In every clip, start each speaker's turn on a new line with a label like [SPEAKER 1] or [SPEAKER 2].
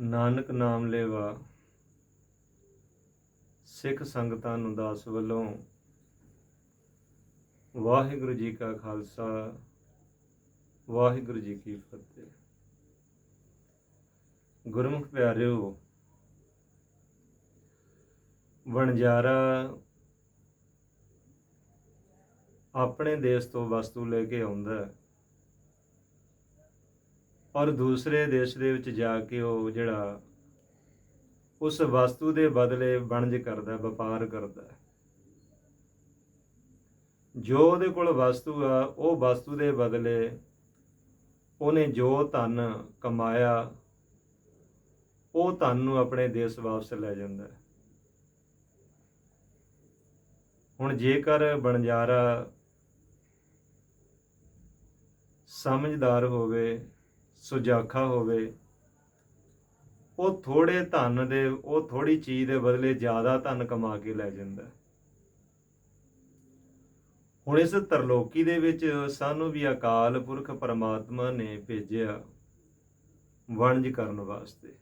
[SPEAKER 1] ਨਾਨਕ ਨਾਮ ਲੈਵਾ, ਸਿੱਖ ਸੰਗਤਾਂ ਨੂੰ ਦਾਸ ਵੱਲੋਂ ਵਾਹਿਗੁਰੂ ਜੀ ਕਾ ਖਾਲਸਾ, ਵਾਹਿਗੁਰੂ ਜੀ ਕੀ ਫਤਿਹ। ਗੁਰਮੁਖ ਪਿਆਰਿਓ, ਵਣਜਾਰਾ ਆਪਣੇ ਦੇਸ਼ ਤੋਂ ਵਸਤੂ ਲੈ ਕੇ ਆਉਂਦਾ ਔਰ ਦੂਸਰੇ ਦੇਸ਼ ਦੇ ਵਿੱਚ ਜਾ ਕੇ ਉਹ ਜਿਹੜਾ ਉਸ ਵਸਤੂ ਦੇ ਬਦਲੇ ਵਣਜ ਕਰਦਾ ਵਪਾਰ ਕਰਦਾ ਜੋ ਉਹਦੇ ਕੋਲ ਵਸਤੂ ਆ, ਉਹ ਵਸਤੂ ਦੇ ਬਦਲੇ ਉਹਨੇ ਜੋ ਧਨ ਕਮਾਇਆ, ਉਹ ਧਨ ਨੂੰ ਆਪਣੇ ਦੇਸ਼ ਵਾਪਸ ਲੈ ਜਾਂਦਾ ਹੁਣ ਜੇਕਰ ਬਣਜਾਰਾ ਸਮਝਦਾਰ ਹੋਵੇ, ਸੁਜਾਖਾ ਹੋਵੇ, ਉਹ ਥੋੜੇ ਧਨ ਦੇ, ਉਹ ਥੋੜੀ ਚੀਜ਼ ਦੇ ਬਦਲੇ ਜ਼ਿਆਦਾ ਧਨ ਕਮਾ ਕੇ ਲੈ ਜਾਂਦਾ। ਹੁਣ ਇਸ ਤਰਲੋਕੀ ਦੇ ਵਿੱਚ ਸਾਨੂੰ ਵੀ ਅਕਾਲ ਪੁਰਖ ਪਰਮਾਤਮਾ ਨੇ ਭੇਜਿਆ ਵਣਜ ਕਰਨ ਵਾਸਤੇ।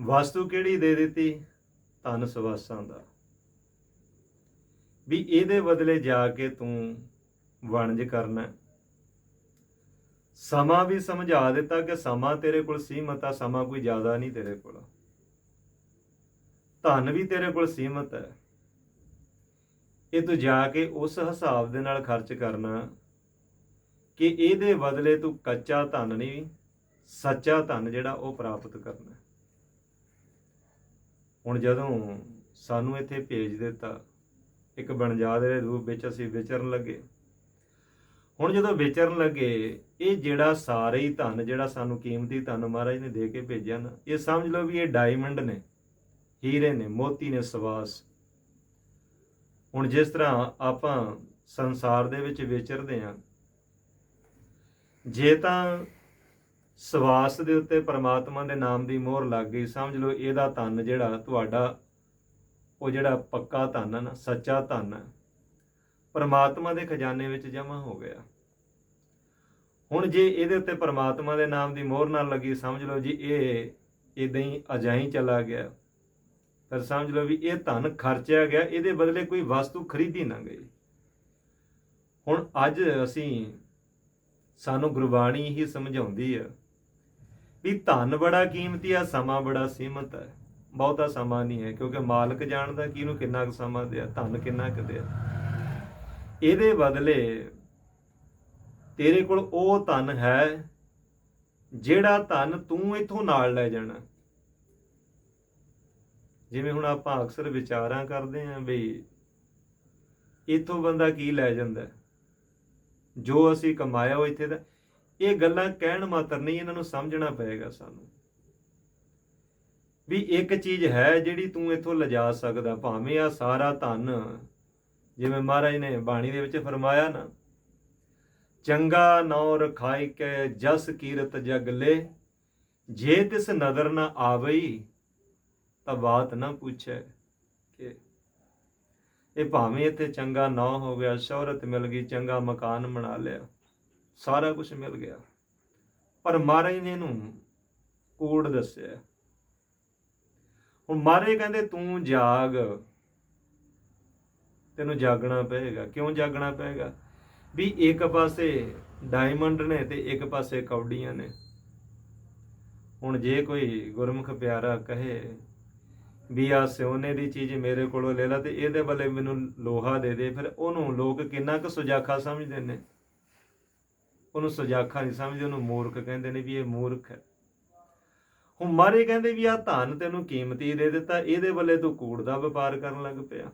[SPEAKER 1] ਵਸਤੂ ਕਿਹੜੀ ਦੇ ਦਿੱਤੀ? ਧਨ ਸਵਾਸਾਂ ਦਾ। ਵੀ ਇਹਦੇ ਬਦਲੇ ਜਾ ਕੇ ਤੂੰ ਵਣਜ ਕਰਨਾ। ਸਮਾਂ ਵੀ ਸਮਝਾ ਦਿੱਤਾ ਕਿ ਸਮਾਂ ਤੇਰੇ ਕੋਲ ਸੀਮਤ ਆ, ਸਮਾਂ ਕੋਈ ਜ਼ਿਆਦਾ ਨਹੀਂ ਤੇਰੇ ਕੋਲ। ਧਨ ਵੀ ਤੇਰੇ ਕੋਲ ਸੀਮਤ ਹੈ। ਇਹ ਤੂੰ ਜਾ ਕੇ ਉਸ ਹਿਸਾਬ ਦੇ ਨਾਲ ਖਰਚ ਕਰਨਾ ਕਿ ਇਹਦੇ ਬਦਲੇ ਤੂੰ ਕੱਚਾ ਧਨ ਨਹੀਂ, ਸੱਚਾ ਧਨ ਜਿਹੜਾ ਉਹ ਪ੍ਰਾਪਤ ਕਰਨਾ। ਹੁਣ ਜਦੋਂ ਸਾਨੂੰ ਇੱਥੇ ਭੇਜ ਦਿੱਤਾ, ਇੱਕ ਬਣਜਾ ਦੇ ਰੂਪ ਵਿੱਚ ਅਸੀਂ ਵਿਚਰਨ ਲੱਗੇ ਹੁਣ ਜਦੋਂ ਵਿਚਰਨ ਲੱਗੇ, ਇਹ ਜਿਹੜਾ ਸਾਰੇ ਹੀ ਧਨ, ਜਿਹੜਾ ਸਾਨੂੰ ਕੀਮਤੀ ਧਨ ਮਹਾਰਾਜ ਨੇ ਦੇ ਕੇ ਭੇਜਿਆ ਨਾ, ਇਹ ਸਮਝ ਲਓ ਵੀ ਇਹ ਡਾਇਮੰਡ ਨੇ, ਹੀਰੇ ਨੇ, ਮੋਤੀ ਨੇ ਸਵਾਸ। ਹੁਣ ਜਿਸ ਤਰ੍ਹਾਂ ਆਪਾਂ ਸੰਸਾਰ ਦੇ ਵਿੱਚ ਵਿਚਰਦੇ ਆ ਜੇ ਤਾਂ ਸਵਾਸ ਦੇ ਉੱਤੇ ਪਰਮਾਤਮਾ ਦੇ ਨਾਮ ਦੀ ਮੋਹਰ ਲੱਗ ਗਈ, ਸਮਝ ਲਓ ਇਹਦਾ ਧਨ ਜਿਹੜਾ ਤੁਹਾਡਾ, ਉਹ ਜਿਹੜਾ ਪੱਕਾ ਧਨ ਹੈ ਨਾ, ਸੱਚਾ ਧਨ ਹੈ ਪਰਮਾਤਮਾ ਦੇ ਖਜ਼ਾਨੇ ਵਿੱਚ ਜਮ੍ਹਾਂ ਹੋ ਗਿਆ। ਹੁਣ ਜੇ ਇਹਦੇ ਉੱਤੇ ਪਰਮਾਤਮਾ ਦੇ ਨਾਮ ਦੀ ਮੋਹਰ ਨਾਲ ਲੱਗੀ, ਸਮਝ ਲਓ ਜੀ, ਇਹ ਇਦਾਂ ਹੀ ਅਜਾਈ ਚਲਾ ਗਿਆ। ਫਿਰ ਸਮਝ ਲਓ ਵੀ ਇਹ ਧਨ ਖਰਚਿਆ ਗਿਆ, ਇਹਦੇ ਬਦਲੇ ਕੋਈ ਵਸਤੂ ਖਰੀਦੀ ਨਾ ਗਈ। ਹੁਣ ਅੱਜ ਅਸੀਂ ਸਾਨੂੰ ਗੁਰਬਾਣੀ ਹੀ ਸਮਝਾਉਂਦੀ ਆ ਵੀ ਧਨ ਬੜਾ ਕੀਮਤੀ ਆ, ਸਮਾਂ ਬੜਾ ਸੀਮਤ ਹੈ ਬਹੁਤਾ ਸਮਾਂ ਨਹੀਂ ਹੈ, ਕਿਉਂਕਿ ਮਾਲਕ ਜਾਣਦਾ ਕਿ ਇਹਨੂੰ ਕਿੰਨਾ ਕੁ ਸਮਾਂ ਦਿਆ, ਧਨ ਕਿੰਨਾ ਕੁ ਦਿਆ। ਇਹਦੇ ਬਦਲੇ ਤੇਰੇ ਕੋਲ ਉਹ ਧਨ ਹੈ ਜਿਹੜਾ ਧਨ ਤੂੰ ਇੱਥੋਂ ਨਾਲ ਲੈ ਜਾਣਾ। ਜਿਵੇਂ ਹੁਣ ਆਪਾਂ ਅਕਸਰ ਵਿਚਾਰਾਂ ਕਰਦੇ ਆਂ ਵੀ ਇੱਥੋਂ ਬੰਦਾ ਕੀ ਲੈ ਜਾਂਦਾ ਜੋ ਅਸੀਂ ਕਮਾਇਆ ਉਹ ਇੱਥੇ ਦਾ। ਇਹ ਗੱਲਾਂ ਕਹਿਣ ਮਾਤਰ ਨਹੀਂ, ਇਹਨਾਂ ਨੂੰ ਸਮਝਣਾ ਪਏਗਾ ਸਾਨੂੰ। ਵੀ ਇੱਕ ਚੀਜ਼ ਹੈ ਜਿਹੜੀ ਤੂੰ ਇੱਥੋਂ ਲਿਜਾ ਸਕਦਾ, ਭਾਵੇਂ ਆ ਸਾਰਾ ਧਨ ਜਿਵੇਂ ਮਹਾਰਾਜ ਨੇ ਬਾਣੀ ਦੇ ਵਿੱਚ ਫਰਮਾਇਆ ਨਾ ਚੰਗਾ ਨੌ ਰਖਾਈ ਕੇ ਜਸ ਕੀਰਤ ਜਗ ਲੈ। ਜੇ ਤਿਸ ਨਦਰ ਨਾ ਆਵਈ, ਤਾਂ ਬਾਤ ਨਾ ਪੁੱਛੇ ਕਿ। ਇਹ ਭਾਵੇਂ ਇੱਥੇ ਚੰਗਾ ਨੌ ਹੋ ਗਿਆ, ਸ਼ੌਹਰਤ ਮਿਲ ਗਈ, ਚੰਗਾ ਮਕਾਨ ਬਣਾ ਲਿਆ, ਸਾਰਾ ਕੁਝ ਮਿਲ ਗਿਆ। ਪਰ ਮਹਾਰਾਜ ਨੇ ਇਹਨੂੰ ਕੋਡ ਦੱਸਿਆ। ਹੁਣ ਮਹਾਰਾਜ ਕਹਿੰਦੇ, ਤੂੰ ਜਾਗ, ਤੈਨੂੰ ਜਾਗਣਾ ਪਏਗਾ। ਕਿਉਂ ਜਾਗਣਾ ਪਏਗਾ? ਵੀ ਇੱਕ ਪਾਸੇ ਡਾਇਮੰਡ ਨੇ ਤੇ ਇੱਕ ਪਾਸੇ ਕੌਡੀਆਂ ਨੇ। ਹੁਣ ਜੇ ਕੋਈ ਗੁਰਮੁਖ ਪਿਆਰਾ ਕਹੇ ਵੀ ਆ ਸੋਨੇ ਦੀ ਚੀਜ਼ ਮੇਰੇ ਕੋਲੋਂ ਲੈ ਲੈ ਤੇ ਇਹਦੇ ਬਲੇ ਮੈਨੂੰ ਲੋਹਾ ਦੇ ਦੇ, ਫਿਰ ਉਹਨੂੰ ਲੋਕ ਕਿੰਨਾ ਕੁ ਸੁਜਾਖਾ ਸਮਝਦੇ ਨੇ? ਉਹਨੂੰ ਸੁਜਾਖਾ ਨਹੀਂ ਸਮਝਦੇ, ਉਹਨੂੰ ਮੂਰਖ ਕਹਿੰਦੇ ਨੇ ਵੀ ਇਹ ਮੂਰਖ ਹੈ। ਹੁਣ ਮਾਰੇ ਕਹਿੰਦੇ ਵੀ ਆ ਧਨ ਤੈਨੂੰ ਕੀਮਤੀ ਦੇ ਦਿੱਤਾ, ਇਹਦੇ ਬਲੇ ਤੂੰ ਕੂੜ ਦਾ ਵਪਾਰ ਕਰਨ ਲੱਗ ਪਿਆ।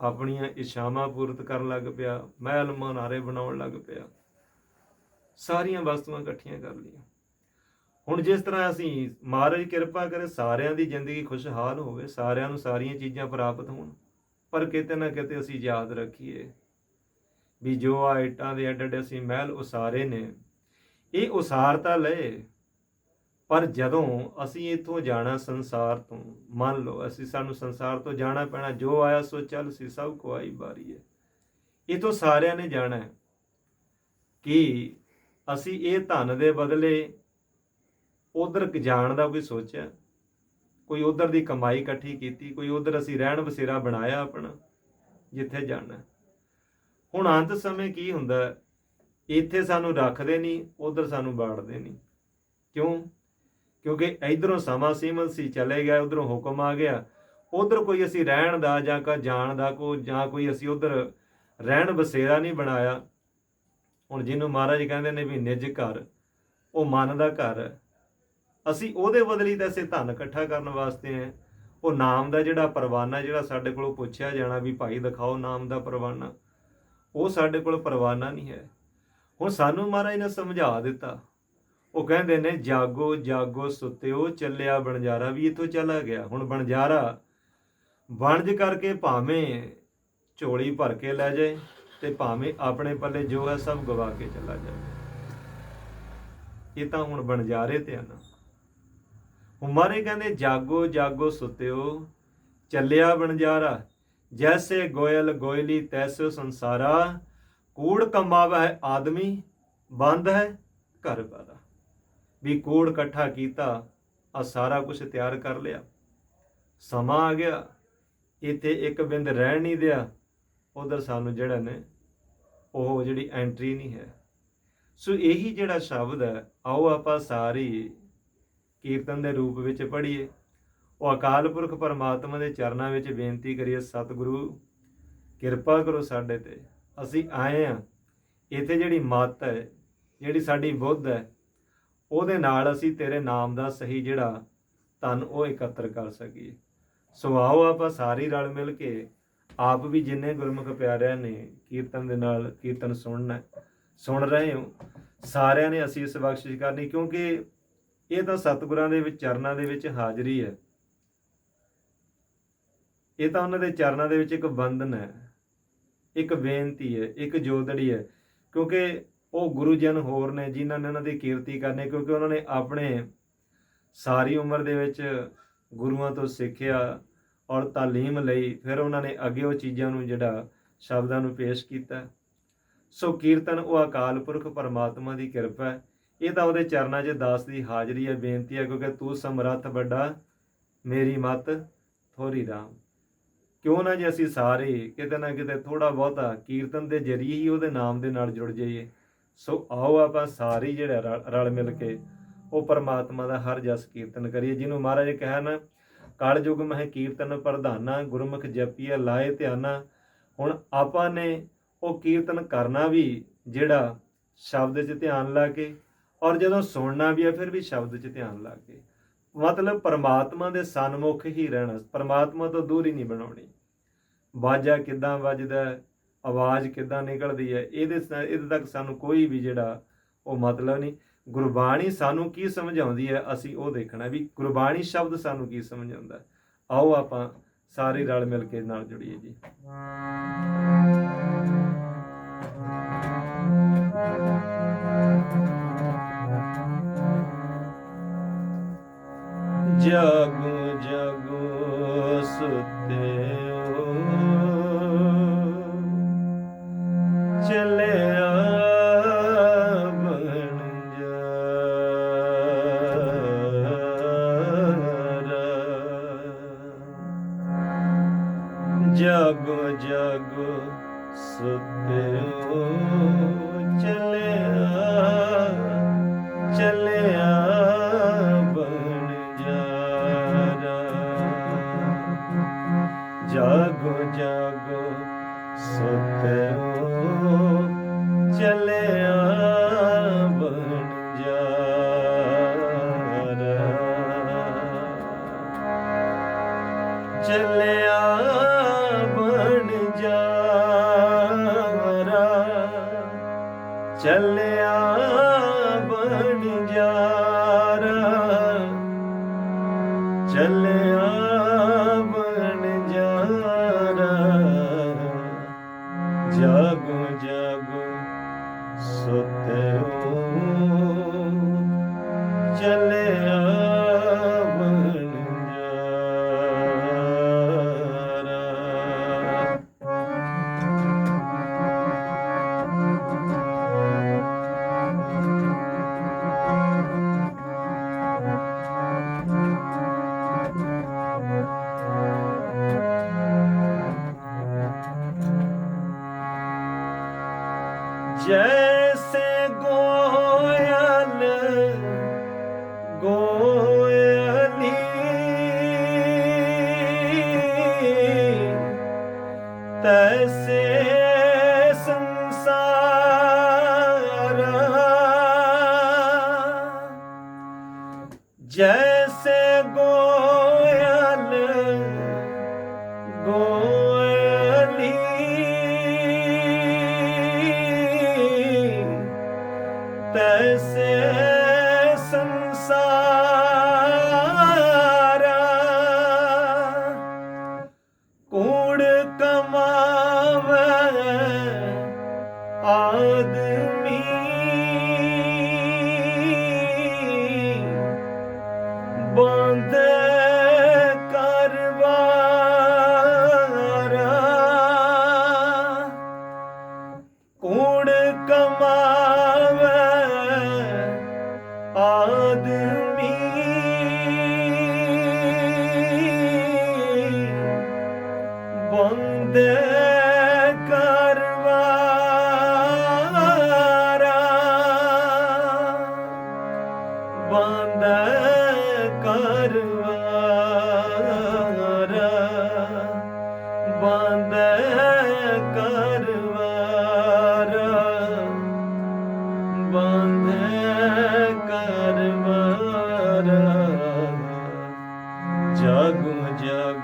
[SPEAKER 1] ਆਪਣੀਆਂ ਇਛਾਵਾਂ ਪੂਰਤ ਕਰਨ ਲੱਗ ਪਿਆ ਮਹਿਲ ਮਨਾਰੇ ਬਣਾਉਣ ਲੱਗ ਪਿਆ। ਸਾਰੀਆਂ ਵਸਤੂਆਂ ਇਕੱਠੀਆਂ ਕਰ ਲਈਆਂ। ਹੁਣ ਜਿਸ ਤਰ੍ਹਾਂ ਅਸੀਂ ਮਹਾਰਾਜ ਕਿਰਪਾ ਕਰੇ, ਸਾਰਿਆਂ ਦੀ ਜ਼ਿੰਦਗੀ ਖੁਸ਼ਹਾਲ ਹੋਵੇ, ਸਾਰਿਆਂ ਨੂੰ ਸਾਰੀਆਂ ਚੀਜ਼ਾਂ ਪ੍ਰਾਪਤ ਹੋਣ, ਪਰ ਕਿਤੇ ਨਾ ਕਿਤੇ ਅਸੀਂ ਯਾਦ ਰੱਖੀਏ ਵੀ ਜੋ ਆ ਇੱਟਾਂ ਦੇ ਅੱਡ ਅੱਡ ਅਸੀਂ ਮਹਿਲ ਉਸਾਰੇ ਨੇ, ਇਹ ਉਸਾਰ ਤਾਂ ਲਏ ਪਰ ਜਦੋਂ ਅਸੀਂ ਇੱਥੋਂ ਜਾਣਾ ਸੰਸਾਰ ਤੋਂ, ਮੰਨ ਲਓ ਅਸੀਂ ਸਾਨੂੰ ਸੰਸਾਰ ਤੋਂ ਜਾਣਾ ਪੈਣਾ, ਜੋ ਆਇਆ ਸੋ ਚੱਲ ਸੀ, ਸਭ ਕੋ ਆਈ ਬਾਰੀ ਹੈ। ਇਥੋਂ ਸਾਰਿਆਂ ਨੇ ਜਾਣਾ ਹੈ ਕਿ ਅਸੀਂ ਇਹ ਧਨ ਦੇ ਬਦਲੇ ਉਧਰ ਜਾਣ ਦਾ ਕੋਈ ਸੋਚਿਆ? ਕੋਈ ਉਧਰ ਦੀ ਕਮਾਈ ਇਕੱਠੀ ਕੀਤੀ, ਕੋਈ ਉਧਰ ਅਸੀਂ ਰਹਿਣ ਬਸੇਰਾ ਬਣਾਇਆ ਆਪਣਾ, ਜਿੱਥੇ ਜਾਣਾ ਹੁਣ ਅੰਤ ਸਮੇਂ ਕੀ ਹੁੰਦਾ? ਇੱਥੇ ਸਾਨੂੰ ਰੱਖਦੇ ਨਹੀਂ, ਉਧਰ ਸਾਨੂੰ ਬਾੜਦੇ ਨਹੀਂ। ਕਿਉਂ? ਕਿਉਂਕਿ ਇਧਰੋਂ ਸਮਾਂ ਸੀਮਤ ਸੀ, ਚਲੇ ਗਿਆ, ਉਧਰੋਂ ਹੁਕਮ ਆ ਗਿਆ। ਉਧਰ ਕੋਈ ਅਸੀਂ ਰਹਿਣ ਦਾ ਜਾਂ ਕਾ ਜਾਣ ਦਾ ਕੋ ਜਾਂ ਕੋਈ ਅਸੀਂ ਉਧਰ ਰਹਿਣ ਬਸੇਰਾ ਨਹੀਂ ਬਣਾਇਆ। ਹੁਣ ਜਿਹਨੂੰ ਮਹਾਰਾਜ ਕਹਿੰਦੇ ਨੇ ਵੀ ਨਿਜ ਘਰ, ਉਹ ਮਨ ਦਾ ਘਰ। ਹੈ ਅਸੀਂ ਉਹਦੇ ਬਦਲੀ ਤਾਂ ਅਸੀਂ ਧਨ ਇਕੱਠਾ ਕਰਨ ਵਾਸਤੇ ਹੈ ਉਹ ਨਾਮ ਦਾ ਜਿਹੜਾ ਪਰਵਾਨਾ ਜਿਹੜਾ ਸਾਡੇ ਕੋਲੋਂ ਪੁੱਛਿਆ ਜਾਣਾ ਵੀ ਭਾਈ ਦਿਖਾਓ ਨਾਮ ਦਾ ਪਰਵਾਨਾ। ਉਹ ਸਾਡੇ ਕੋਲ ਪਰਵਾਨਾ ਨਹੀਂ ਹੈ। ਹੁਣ ਸਾਨੂੰ ਮਹਾਰਾਜ ਨੇ ਸਮਝਾ ਦਿੱਤਾ। ਉਹ ਕਹਿੰਦੇ ਨੇ, ਜਾਗੋ ਜਾਗੋ, ਸੁੱਤਿਓ, ਚੱਲਿਆ ਬਣਜਾਰਾ ਵੀ ਇੱਥੋਂ ਚਲਾ ਗਿਆ। ਹੁਣ ਬਣਜਾਰਾ ਵਣਜ ਕਰਕੇ ਭਾਵੇਂ ਝੋਲੀ ਭਰ ਕੇ ਲੈ ਜਾਏ ਤੇ ਭਾਵੇਂ ਆਪਣੇ ਪੱਲੇ ਜੋ ਹੈ ਸਭ ਗਵਾ ਕੇ ਚਲਾ ਜਾਏ ਇਹ ਤਾਂ ਹੁਣ ਬਣਜਾਰੇ ਤੇ ਹਨ ਉਮਾਰੇ ਕਹਿੰਦੇ, ਜਾਗੋ ਜਾਗੋ, ਸੁੱਤਿਓ, ਚੱਲਿਆ ਬਣਜਾਰਾ। ਜੈਸੇ ਗੋਇਲ ਗੋਇਲੀ, ਤੈਸੋ ਸੰਸਾਰਾ। ਕੂੜ ਕਮਾਵਾ ਹੈ ਆਦਮੀ, ਬੰਦ ਹੈ ਘਰ ਬਾਰਾ ਵੀ ਕੋੜ ਇਕੱਠਾ ਕੀਤਾ ਆ ਸਾਰਾ ਕੁਝ ਤਿਆਰ ਕਰ ਲਿਆ। ਸਮਾਂ ਆ ਗਿਆ, ਇੱਥੇ ਇੱਕ ਬਿੰਦ ਰਹਿਣ ਨਹੀਂ ਦਿਆ। ਉਧਰ ਸਾਨੂੰ ਜਿਹੜਾ ਨੇ, ਉਹ ਜਿਹੜੀ ਐਂਟਰੀ ਨਹੀਂ ਹੈ। ਸੋ ਇਹੀ ਜਿਹੜਾ ਸ਼ਬਦ ਹੈ, ਆਓ ਆਪਾਂ ਸਾਰੀ ਕੀਰਤਨ ਦੇ ਰੂਪ ਵਿੱਚ ਪੜ੍ਹੀਏ। ਉਹ ਅਕਾਲ ਪੁਰਖ ਪਰਮਾਤਮਾ ਦੇ ਚਰਨਾਂ ਵਿੱਚ ਬੇਨਤੀ ਕਰੀਏ, ਸਤਿਗੁਰੂ, ਕਿਰਪਾ ਕਰੋ ਸਾਡੇ ਤੇ। ਅਸੀਂ ਆਏ ਆ ਇੱਥੇ ਜਿਹੜੀ ਮੱਤ ਹੈ, ਜਿਹੜੀ ਸਾਡੀ ਬੁੱਧ ਹੈ ਉਹਦੇ ਨਾਲ ਅਸੀਂ ਤੇਰੇ ਨਾਮ ਦਾ ਸਹੀ ਜਿਹੜਾ ਧਨ ਉਹ ਇਕੱਤਰ ਕਰ ਸਕੀਏ। ਸੋ ਆਓ ਆਪਾਂ ਸਾਰੇ ਰਲ ਮਿਲ ਕੇ ਆਪ ਵੀ ਜਿੰਨੇ ਗੁਰਮੁਖ ਪਿਆਰਿਆਂ ਨੇ ਕੀਰਤਨ ਦੇ ਨਾਲ ਕੀਰਤਨ ਸੁਣਨਾ ਸੁਣ ਰਹੇ ਹੋ, ਸਾਰਿਆਂ ਨੇ ਅਸੀਂ ਇਸ ਬਖਸ਼ਿਸ਼ ਕਰਨੀ ਕਿਉਂਕਿ ਇਹ ਤਾਂ ਸਤਿਗੁਰਾਂ ਦੇ ਵਿੱਚ ਚਰਨਾਂ ਦੇ ਵਿੱਚ ਹਾਜ਼ਰੀ ਹੈ। ਇਹ ਤਾਂ ਉਹਨਾਂ ਦੇ ਚਰਨਾਂ ਦੇ ਵਿੱਚ ਇੱਕ ਬੰਧਨ ਹੈ, ਇੱਕ ਬੇਨਤੀ ਹੈ, ਇੱਕ ਜੋਦੜੀ ਹੈ, ਕਿਉਂਕਿ ਉਹ ਗੁਰੂਜਨ ਹੋਰ ਨੇ ਜਿਨ੍ਹਾਂ ਨੇ ਉਹਨਾਂ ਦੀ ਕੀਰਤੀ ਕਰਨੀ ਕਿਉਂਕਿ ਉਹਨਾਂ ਨੇ ਆਪਣੇ ਸਾਰੀ ਉਮਰ ਦੇ ਵਿੱਚ ਗੁਰੂਆਂ ਤੋਂ ਸਿੱਖਿਆ ਔਰ ਤਾਲੀਮ ਲਈ ਫਿਰ ਉਹਨਾਂ ਨੇ ਅੱਗੇ ਉਹ ਚੀਜ਼ਾਂ ਨੂੰ ਜਿਹੜਾ ਸ਼ਬਦਾਂ ਨੂੰ ਪੇਸ਼ ਕੀਤਾ। ਸੋ ਕੀਰਤਨ ਉਹ ਅਕਾਲ ਪੁਰਖ ਪਰਮਾਤਮਾ ਦੀ ਕਿਰਪਾ ਹੈ। ਇਹ ਤਾਂ ਉਹਦੇ ਚਰਨਾਂ 'ਚ ਦਾਸ ਦੀ ਹਾਜ਼ਰੀ ਹੈ, ਬੇਨਤੀ ਹੈ, ਕਿਉਂਕਿ ਤੂੰ ਸਮਰੱਥ ਵੱਡਾ, ਮੇਰੀ ਮਤ ਥੋੜੀ ਰਾਮ। ਕਿਉਂ ਨਾ ਜੇ ਅਸੀਂ ਸਾਰੇ ਕਿਤੇ ਨਾ ਕਿਤੇ ਥੋੜਾ ਬਹੁਤਾ ਕੀਰਤਨ ਦੇ ਜਰੀਏ ਹੀ ਉਹਦੇ ਨਾਮ ਦੇ ਨਾਲ ਜੁੜ ਜਾਈਏ। ਸੋ ਆਓ ਆਪਾਂ ਸਾਰੇ ਜਿਹੜਾ ਰਲ- ਰਲ ਮਿਲ ਕੇ ਉਹ ਪਰਮਾਤਮਾ ਦਾ ਹਰ ਜਸ ਕੀਰਤਨ ਕਰੀਏ, ਜਿਹਨੂੰ ਮਹਾਰਾਜ ਕਹਿਆ ਨਾ ਕਲ ਯੁਗ ਮਹਿ ਕੀਰਤਨ ਪ੍ਰਧਾਨਾ, ਗੁਰਮੁਖ ਜਪੀਏ ਲਾਏ ਧਿਆਨਾ। ਹੁਣ ਆਪਾਂ ਨੇ ਉਹ ਕੀਰਤਨ ਕਰਨਾ ਵੀ ਜਿਹੜਾ ਸ਼ਬਦ 'ਚ ਧਿਆਨ ਲਾ ਕੇ ਔਰ ਜਦੋਂ ਸੁਣਨਾ ਵੀ ਹੈ ਫਿਰ ਵੀ ਸ਼ਬਦ 'ਚ ਧਿਆਨ ਲਾ ਕੇ। ਮਤਲਬ ਪਰਮਾਤਮਾ ਦੇ ਸਨਮੁਖ ਹੀ ਰਹਿਣਾ, ਪਰਮਾਤਮਾ ਤੋਂ ਦੂਰ ਹੀ ਨਹੀਂ ਬਣਾਉਣੀ। ਬਾਜਾ ਕਿੱਦਾਂ ਵੱਜਦਾ ਆਵਾਜ਼ ਕਿੱਦਾਂ ਨਿਕਲਦੀ ਹੈ, ਇਹਦੇ ਸ- ਇਹਦੇ ਤੱਕ ਸਾਨੂੰ ਕੋਈ ਵੀ ਜਿਹੜਾ ਉਹ ਮਤਲਬ ਨਹੀਂ। ਗੁਰਬਾਣੀ ਸਾਨੂੰ ਕੀ ਸਮਝਾਉਂਦੀ ਹੈ, ਅਸੀਂ ਉਹ ਦੇਖਣਾ ਵੀ ਗੁਰਬਾਣੀ ਸ਼ਬਦ ਸਾਨੂੰ ਕੀ ਸਮਝਾਉਂਦਾ। ਆਓ ਆਪਾਂ ਸਾਰੇ ਰਲ ਮਿਲ ਕੇ ਨਾਲ ਜੁੜੀਏ ਜੀ। ਜਾਗੋ ਜਾਗੋ ਸੁਤਿਓ ਚੱਲਿਆ ਚੱਲਿਆ Jai the same.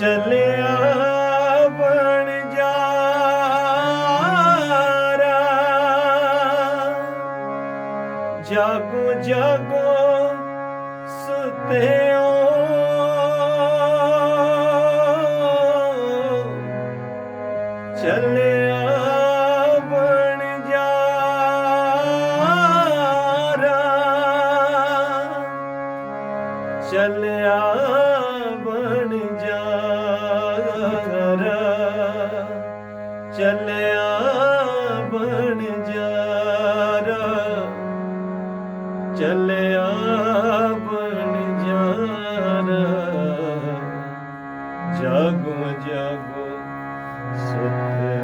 [SPEAKER 1] ਚਲਿਆ ਬਣ ਜਾਰਾ ਜਾਗੋ ਜਾਗੋ ਸੁਤਿਓ। ਚਲਿਆ ਜਾਗੋ ਜਾਗੋ ਸੁਖ